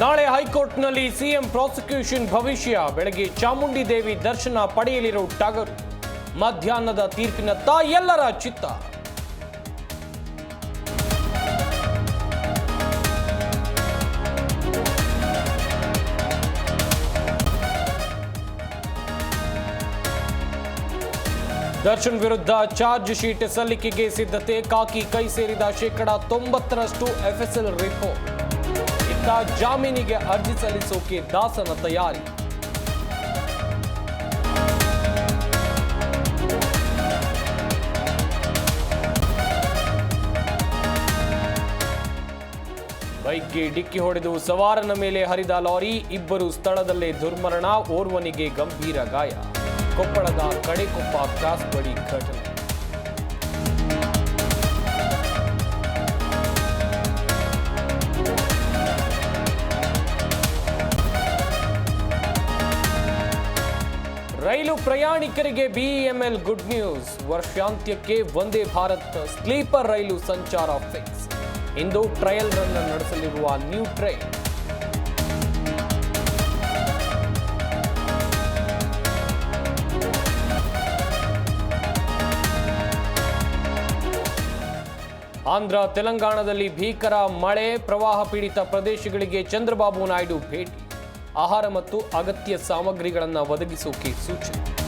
ನಾಳೆ ಹೈಕೋರ್ಟ್ನಲ್ಲಿ CM prosecution ಭವಿಷ್ಯ. ಬೆಳಗ್ಗೆ ಚಾಮುಂಡಿ ದೇವಿ ದರ್ಶನ ಪಡೆಯಲಿರುವ ಟಾಗರ್. ಮಧ್ಯಾಹ್ನದ ತೀರ್ಪಿನತ್ತ ಎಲ್ಲರ ಚಿತ್ತ. ದರ್ಶನ್ ವಿರುದ್ಧ ಚಾರ್ಜ್ ಶೀಟ್ ಸಲ್ಲಿಕೆಗೆ ಸಿದ್ಧತೆ, ಕಾಕಿ ಕೈ ಸೇರಿದ ಶೇಕಡಾ ತೊಂಬತ್ತರಷ್ಟು ಎಫ್ಎಸ್ಎಲ್ ರಿಪೋರ್ಟ್ ಇತ್ತ ಜಾಮೀನಿಗೆ ಅರ್ಜಿ ಸಲ್ಲಿಸೋಕೆ ದಾಸನ ತಯಾರಿ. ಬೈಕ್ಗೆ ಡಿಕ್ಕಿ ಹೊಡೆದು ಸವಾರನ ಮೇಲೆ ಹರಿದ ಲಾರಿ ಇಬ್ಬರು ಸ್ಥಳದಲ್ಲೇ ದುರ್ಮರಣ, ಓರ್ವನಿಗೆ ಗಂಭೀರ ಗಾಯ. ಕೊಪ್ಪಳದ ಕಡೆಕೊಪ್ಪ ಕ್ರಾಸ್ ಬಳಿ ಘಟನೆ. ರೈಲು ಪ್ರಯಾಣಿಕರಿಗೆ ಬಿಇಎಂಎಲ್ ಗುಡ್ ನ್ಯೂಸ್ ವರ್ಷಾಂತ್ಯಕ್ಕೆ ವಂದೇ ಭಾರತ್ ಸ್ಲೀಪರ್ ರೈಲು ಸಂಚಾರ ಫಿಕ್ಸ್ ಇಂದು ಟ್ರಯಲ್ ರನ್ ನಡೆಸಲಿರುವ ನ್ಯೂ ಟ್ರೈನ್ ಆಂಧ್ರ, ತೆಲಂಗಾಣದಲ್ಲಿ ಭೀಕರ ಮಳೆ, ಪ್ರವಾಹ ಪೀಡಿತ ಪ್ರದೇಶಗಳಿಗೆ ಚಂದ್ರಬಾಬು ನಾಯ್ಡು ಭೇಟಿ. ಆಹಾರ ಮತ್ತು ಅಗತ್ಯ ಸಾಮಗ್ರಿಗಳನ್ನು ಒದಗಿಸೋಕೆ ಸೂಚನೆ.